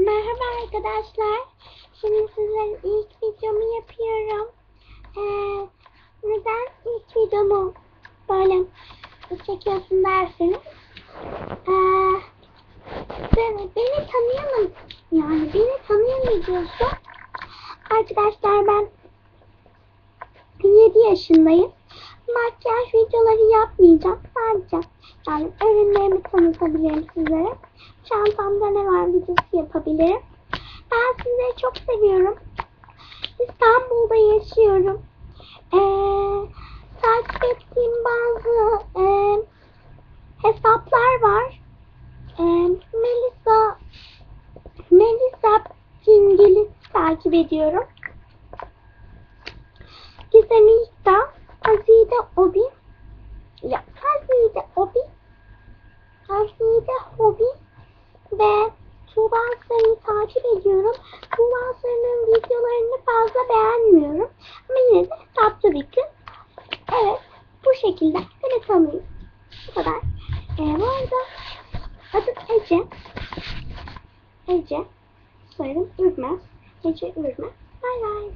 Merhaba arkadaşlar. Şimdi sizlerin ilk videomu yapıyorum. Ee, neden ilk videomu böyle çekiyorsun derseniz. Ee, beni, beni tanıyalım. Yani beni videosu. Arkadaşlar ben 7 yaşındayım. Makyaj videoları yapmayacağım. Sadece yani ürünlerimi tanıtabilirim sizlere. Çantamda ne var videosu yapabilirim. Ben sizleri çok seviyorum. İstanbul'da yaşıyorum. Ee, takip ettiğim bazı e, hesaplar var. Ee, Melisa Melisa Pingil'i takip ediyorum. Gizem İkta, Azide Obi, ya Azide Obi, Azide Hobi ve Tuğba takip ediyorum. Tuğba videolarını fazla beğenmiyorum. Ama yine de tatlı bir kız. Evet, bu şekilde beni tanıyın. Bu kadar. Ee, bu arada adım Ece. Ece. Soyadım Ürmez. Ece Ürmez. Bay bay.